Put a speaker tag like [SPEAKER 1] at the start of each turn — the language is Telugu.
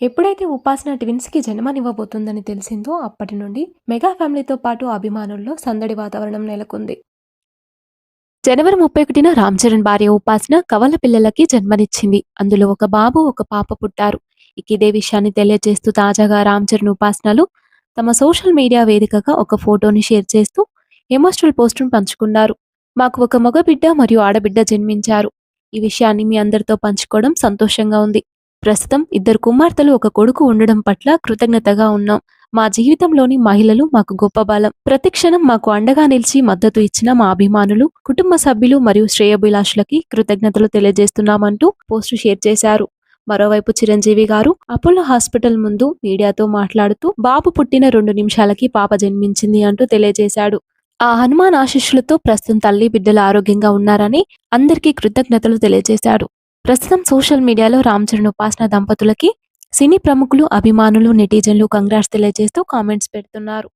[SPEAKER 1] ఎప్పుడైతే ఉపాసన ట్విన్స్కి జన్మనివ్వబోతుందని తెలిసిందో అప్పటి నుండి మెగా ఫ్యామిలీతో పాటు అభిమానుల్లో సందడి వాతావరణం నెలకొంది. జనవరి ముప్పై ఒకటిన రామ్ చరణ్ భార్య ఉపాసన కవల పిల్లలకి జన్మనిచ్చింది. అందులో ఒక బాబు ఒక పాప పుట్టారు. ఇక ఇదే విషయాన్ని తెలియజేస్తూ తాజాగా రామ్ చరణ్ ఉపాసనలు తమ సోషల్ మీడియా వేదికగా ఒక ఫోటోని షేర్ చేస్తూ ఎమోషనల్ పోస్టును పంచుకున్నారు. మాకు ఒక మగ బిడ్డ మరియు ఆడబిడ్డ జన్మించారు. ఈ విషయాన్ని మీ అందరితో పంచుకోవడం సంతోషంగా ఉంది. ప్రస్తుతం ఇద్దరు కుమార్తెలు ఒక కొడుకు ఉండడం పట్ల కృతజ్ఞతగా ఉన్నాం. మా జీవితంలోని మహిళలు మాకు గొప్ప బలం. ప్రతిక్షణం మాకు అండగా నిలిచి మద్దతు ఇచ్చిన మా అభిమానులు కుటుంబ సభ్యులు మరియు శ్రేయభిలాషులకి కృతజ్ఞతలు తెలియజేస్తున్నామంటూ పోస్టు షేర్ చేశారు. మరోవైపు చిరంజీవి గారు అపోలో హాస్పిటల్ ముందు మీడియాతో మాట్లాడుతూ బాబు పుట్టిన రెండు నిమిషాలకి పాప జన్మించింది అంటూ తెలియజేశాడు. ఆ హనుమాన్ ఆశీస్సులతో ప్రస్తుతం తల్లి బిడ్డలు ఆరోగ్యంగా ఉన్నారని అందరికీ కృతజ్ఞతలు తెలియజేశాడు. ప్రస్తుతం సోషల్ మీడియాలో రామ్ చరణ్ ఉపాసన దంపతులకి సినీ ప్రముఖులు అభిమానులు నెటిజన్లు కంగ్రాట్స్ తెలియజేస్తూ కామెంట్స్ పెడుతున్నారు.